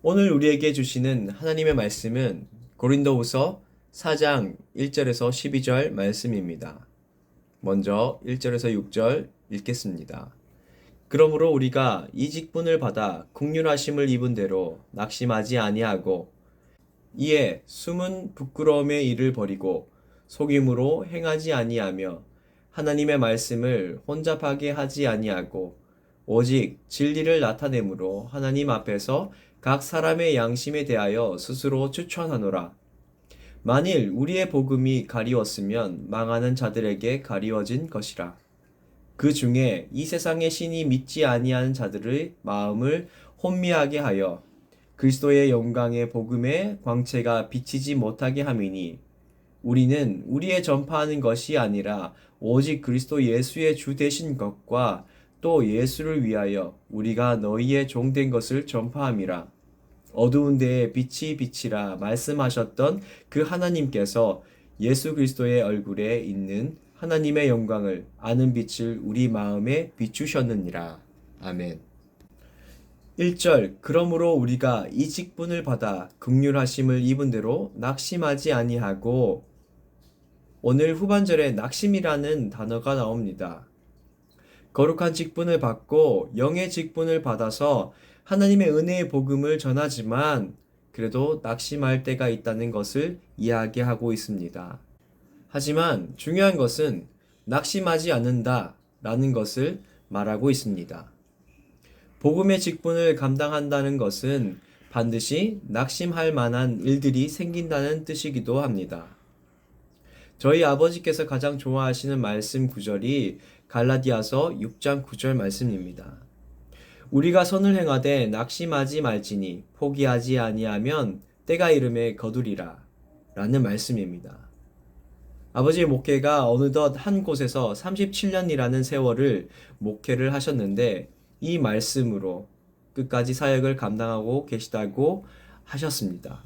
오늘 우리에게 주시는 하나님의 말씀은 고린도후서 4장 1절에서 12절 말씀입니다. 먼저 1절에서 6절 읽겠습니다. 그러므로 우리가 이 직분을 받아 국률하심을 입은 대로 낙심하지 아니하고 이에 숨은 부끄러움의 일을 버리고 속임으로 행하지 아니하며 하나님의 말씀을 혼잡하게 하지 아니하고 오직 진리를 나타내므로 하나님 앞에서 각 사람의 양심에 대하여 스스로 추천하노라. 만일 우리의 복음이 가리웠으면 망하는 자들에게 가리워진 것이라. 그 중에 이 세상의 신이 믿지 아니하는 자들의 마음을 혼미하게 하여 그리스도의 영광의 복음의 광채가 비치지 못하게 함이니 우리는 우리의 전파하는 것이 아니라 오직 그리스도 예수의 주 되신 것과 또 예수를 위하여 우리가 너희의 종된 것을 전파함이라. 어두운 데에 빛이 빛이라 말씀하셨던 그 하나님께서 예수 그리스도의 얼굴에 있는 하나님의 영광을 아는 빛을 우리 마음에 비추셨느니라. 아멘. 1절 그러므로 우리가 이 직분을 받아 극률하심을 입은 대로 낙심하지 아니하고 오늘 후반절에 낙심이라는 단어가 나옵니다. 거룩한 직분을 받고 영의 직분을 받아서 하나님의 은혜의 복음을 전하지만 그래도 낙심할 때가 있다는 것을 이야기하고 있습니다. 하지만 중요한 것은 낙심하지 않는다 라는 것을 말하고 있습니다. 복음의 직분을 감당한다는 것은 반드시 낙심할 만한 일들이 생긴다는 뜻이기도 합니다. 저희 아버지께서 가장 좋아하시는 말씀 구절이 갈라디아서 6장 9절 말씀입니다. 우리가 선을 행하되 낙심하지 말지니 포기하지 아니하면 때가 이름에 거두리라 라는 말씀입니다. 아버지의 목회가 어느덧 한 곳에서 37년이라는 세월을 목회를 하셨는데 이 말씀으로 끝까지 사역을 감당하고 계시다고 하셨습니다.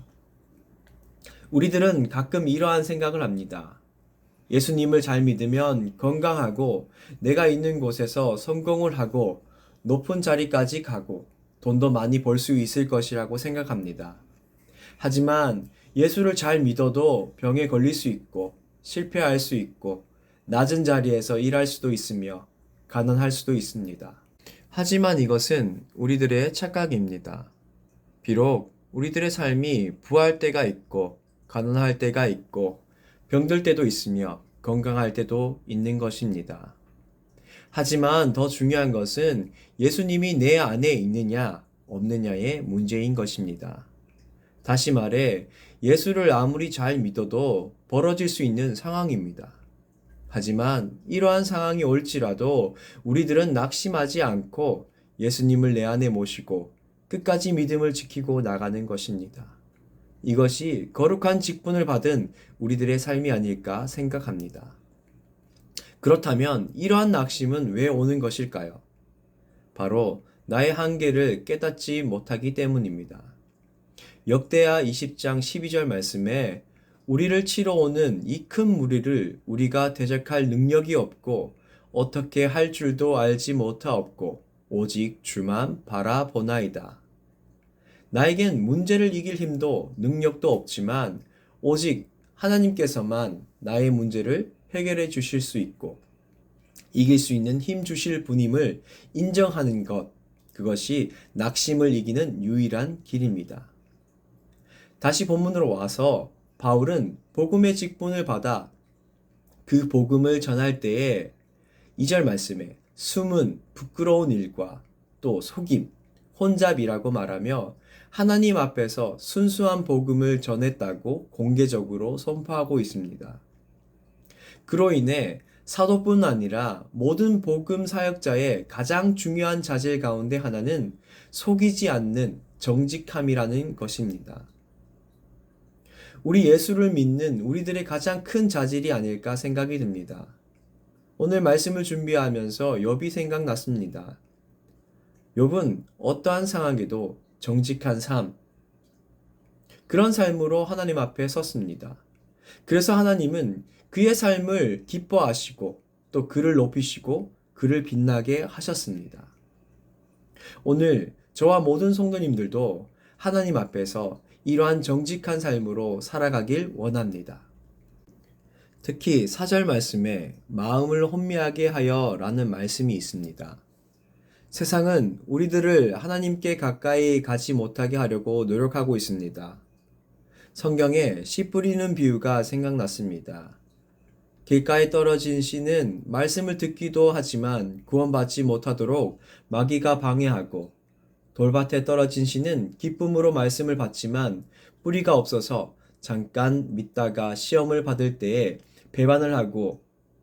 우리들은 가끔 이러한 생각을 합니다. 예수님을 잘 믿으면 건강하고 내가 있는 곳에서 성공을 하고 높은 자리까지 가고 돈도 많이 벌 수 있을 것이라고 생각합니다. 하지만 예수를 잘 믿어도 병에 걸릴 수 있고 실패할 수 있고 낮은 자리에서 일할 수도 있으며 가난할 수도 있습니다. 하지만 이것은 우리들의 착각입니다. 비록 우리들의 삶이 부할 때가 있고 가난할 때가 있고 병들 때도 있으며 건강할 때도 있는 것입니다. 하지만 더 중요한 것은 예수님이 내 안에 있느냐 없느냐의 문제인 것입니다. 다시 말해 예수를 아무리 잘 믿어도 벌어질 수 있는 상황입니다. 하지만 이러한 상황이 올지라도 우리들은 낙심하지 않고 예수님을 내 안에 모시고 끝까지 믿음을 지키고 나가는 것입니다. 이것이 거룩한 직분을 받은 우리들의 삶이 아닐까 생각합니다. 그렇다면 이러한 낙심은 왜 오는 것일까요? 바로 나의 한계를 깨닫지 못하기 때문입니다. 역대하 20장 12절 말씀에 우리를 치러 오는 이 큰 무리를 우리가 대적할 능력이 없고 어떻게 할 줄도 알지 못하옵고 오직 주만 바라보나이다. 나에겐 문제를 이길 힘도 능력도 없지만 오직 하나님께서만 나의 문제를 해결해 주실 수 있고 이길 수 있는 힘 주실 분임을 인정하는 것, 그것이 낙심을 이기는 유일한 길입니다. 다시 본문으로 와서 바울은 복음의 직분을 받아 그 복음을 전할 때에 2절 말씀에 숨은 부끄러운 일과 또 속임, 혼잡이라고 말하며 하나님 앞에서 순수한 복음을 전했다고 공개적으로 선포하고 있습니다. 그로 인해 사도뿐 아니라 모든 복음 사역자의 가장 중요한 자질 가운데 하나는 속이지 않는 정직함이라는 것입니다. 우리 예수를 믿는 우리들의 가장 큰 자질이 아닐까 생각이 듭니다. 오늘 말씀을 준비하면서 욥이 생각났습니다. 욥은 어떠한 상황에도 정직한 삶, 그런 삶으로 하나님 앞에 섰습니다. 그래서 하나님은 그의 삶을 기뻐하시고 또 그를 높이시고 그를 빛나게 하셨습니다. 오늘 저와 모든 성도님들도 하나님 앞에서 이러한 정직한 삶으로 살아가길 원합니다. 특히 사절 말씀에 마음을 혼미하게 하여 라는 말씀이 있습니다. 세상은 우리들을 하나님께 가까이 가지 못하게 하려고 노력하고 있습니다. 성경에 씨 뿌리는 비유가 생각났습니다. 길가에 떨어진 씨는 말씀을 듣기도 하지만 구원받지 못하도록 마귀가 방해하고 돌밭에 떨어진 씨는 기쁨으로 말씀을 받지만 뿌리가 없어서 잠깐 믿다가 시험을 받을 때에 배반을 하고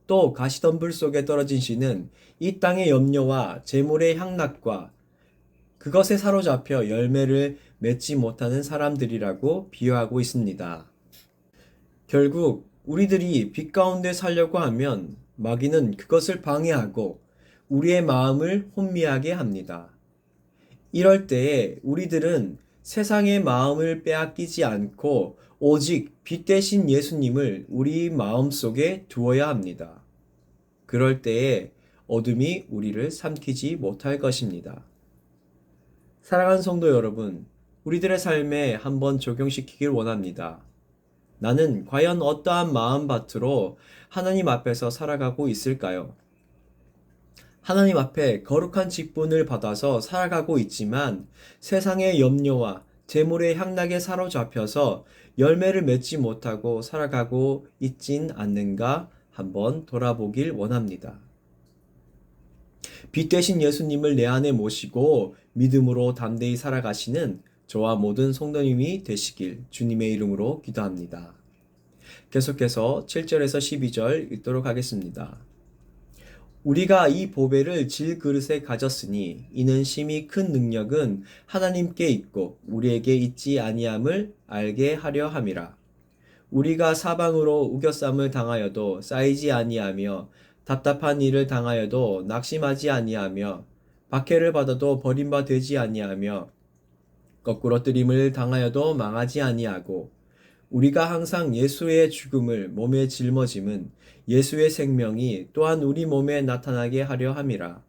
또 가시덤불 속에 떨어진 씨는 이 땅의 염려와 재물의 향락과 그것에 사로잡혀 열매를 맺지 못하는 사람들이라고 비유하고 있습니다. 결국 우리들이 빛 가운데 살려고 하면 마귀는 그것을 방해하고 우리의 마음을 혼미하게 합니다. 이럴 때에 우리들은 세상의 마음을 빼앗기지 않고 오직 빛 대신 예수님을 우리 마음 속에 두어야 합니다. 그럴 때에 어둠이 우리를 삼키지 못할 것입니다. 사랑하는 성도 여러분, 우리들의 삶에 한번 적용시키길 원합니다. 나는 과연 어떠한 마음밭으로 하나님 앞에서 살아가고 있을까요? 하나님 앞에 거룩한 직분을 받아서 살아가고 있지만 세상의 염려와 재물의 향락에 사로잡혀서 열매를 맺지 못하고 살아가고 있진 않는가 한번 돌아보길 원합니다. 빛 대신 예수님을 내 안에 모시고 믿음으로 담대히 살아가시는 저와 모든 성도님이 되시길 주님의 이름으로 기도합니다. 계속해서 7절에서 12절 읽도록 하겠습니다. 우리가 이 보배를 질 그릇에 가졌으니 이는 심히 큰 능력은 하나님께 있고 우리에게 있지 아니함을 알게 하려 함이라. 우리가 사방으로 우겨쌈을 당하여도 쌓이지 아니하며 답답한 일을 당하여도 낙심하지 아니하며 박해를 받아도 버림바 되지 아니하며 거꾸로 뜨림을 당하여도 망하지 아니하고 우리가 항상 예수의 죽음을 몸에 짊어짐은 예수의 생명이 또한 우리 몸에 나타나게 하려 함이라.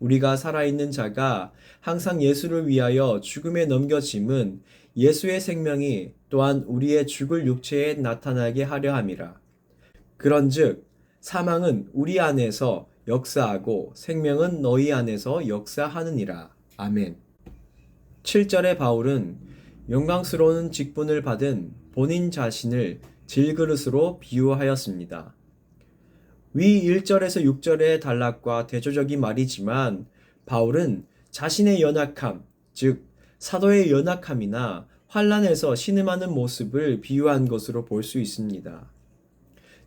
우리가 살아있는 자가 항상 예수를 위하여 죽음에 넘겨짐은 예수의 생명이 또한 우리의 죽을 육체에 나타나게 하려 함이라. 그런즉 사망은 우리 안에서 역사하고 생명은 너희 안에서 역사하느니라. 아멘. 7절의 바울은 영광스러운 직분을 받은 본인 자신을 질그릇으로 비유하였습니다. 위 1절에서 6절의 단락과 대조적인 말이지만 바울은 자신의 연약함, 즉 사도의 연약함이나 환란에서 신음하는 모습을 비유한 것으로 볼 수 있습니다.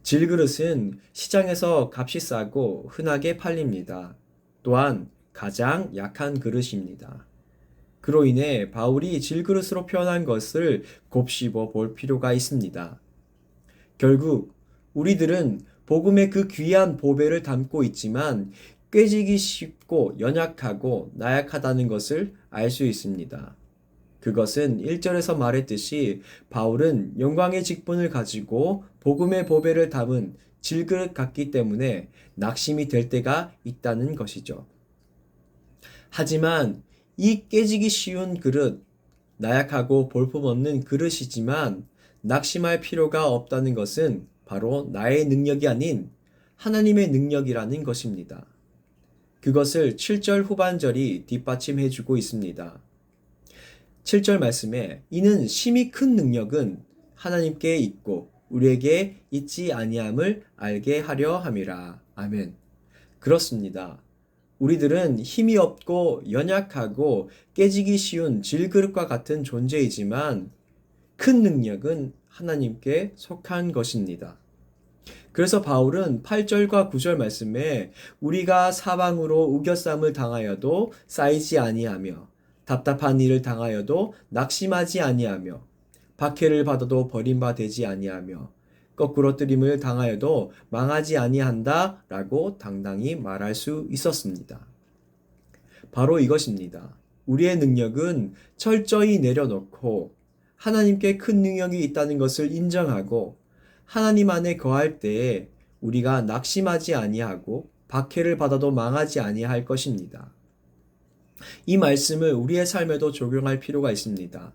질그릇은 시장에서 값이 싸고 흔하게 팔립니다. 또한 가장 약한 그릇입니다. 그로 인해 바울이 질그릇으로 표현한 것을 곱씹어 볼 필요가 있습니다. 결국 우리들은 복음의 그 귀한 보배를 담고 있지만 깨지기 쉽고 연약하고 나약하다는 것을 알 수 있습니다. 그것은 1절에서 말했듯이 바울은 영광의 직분을 가지고 복음의 보배를 담은 질그릇 같기 때문에 낙심이 될 때가 있다는 것이죠. 하지만 이 깨지기 쉬운 그릇, 나약하고 볼품없는 그릇이지만 낙심할 필요가 없다는 것은 바로 나의 능력이 아닌 하나님의 능력이라는 것입니다. 그것을 7절 후반절이 뒷받침해 주고 있습니다. 7절 말씀에 이는 심히 큰 능력은 하나님께 있고 우리에게 있지 아니함을 알게 하려 함이라. 아멘. 그렇습니다. 우리들은 힘이 없고 연약하고 깨지기 쉬운 질그릇과 같은 존재이지만 큰 능력은 하나님께 속한 것입니다. 그래서 바울은 8절과 9절 말씀에 우리가 사방으로 우겨쌈을 당하여도 쌓이지 아니하며 답답한 일을 당하여도 낙심하지 아니하며 박해를 받아도 버림받지 아니하며 거꾸로 뜨림을 당하여도 망하지 아니한다 라고 당당히 말할 수 있었습니다. 바로 이것입니다. 우리의 능력은 철저히 내려놓고 하나님께 큰 능력이 있다는 것을 인정하고 하나님 안에 거할 때에 우리가 낙심하지 아니하고 박해를 받아도 망하지 아니할 것입니다. 이 말씀을 우리의 삶에도 적용할 필요가 있습니다.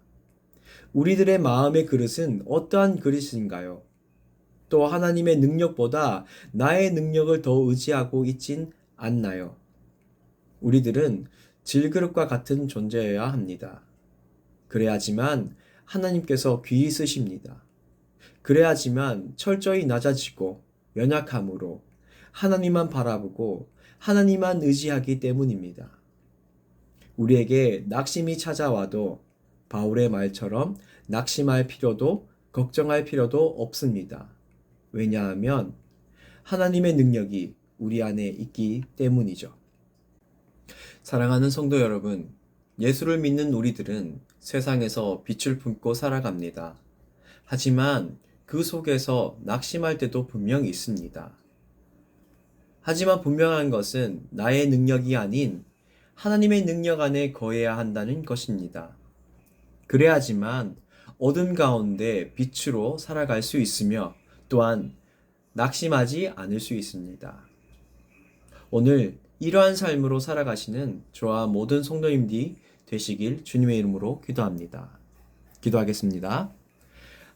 우리들의 마음의 그릇은 어떠한 그릇인가요? 또 하나님의 능력보다 나의 능력을 더 의지하고 있진 않나요? 우리들은 질그릇과 같은 존재여야 합니다. 그래야지만 하나님께서 귀히 쓰십니다. 그래야지만 철저히 낮아지고 연약함으로 하나님만 바라보고 하나님만 의지하기 때문입니다. 우리에게 낙심이 찾아와도 바울의 말처럼 낙심할 필요도 걱정할 필요도 없습니다. 왜냐하면 하나님의 능력이 우리 안에 있기 때문이죠. 사랑하는 성도 여러분, 예수를 믿는 우리들은 세상에서 빛을 품고 살아갑니다. 하지만 그 속에서 낙심할 때도 분명히 있습니다. 하지만 분명한 것은 나의 능력이 아닌 하나님의 능력 안에 거해야 한다는 것입니다. 그래야지만 어둠 가운데 빛으로 살아갈 수 있으며 또한 낙심하지 않을 수 있습니다. 오늘 이러한 삶으로 살아가시는 저와 모든 성도님들이 되시길 주님의 이름으로 기도합니다. 기도하겠습니다.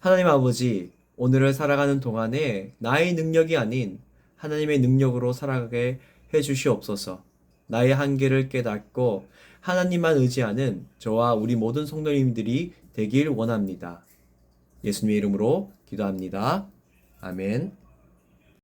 하나님 아버지, 오늘을 살아가는 동안에 나의 능력이 아닌 하나님의 능력으로 살아가게 해 주시옵소서. 나의 한계를 깨닫고 하나님만 의지하는 저와 우리 모든 성도님들이 되길 원합니다. 예수님의 이름으로 기도합니다. 아멘.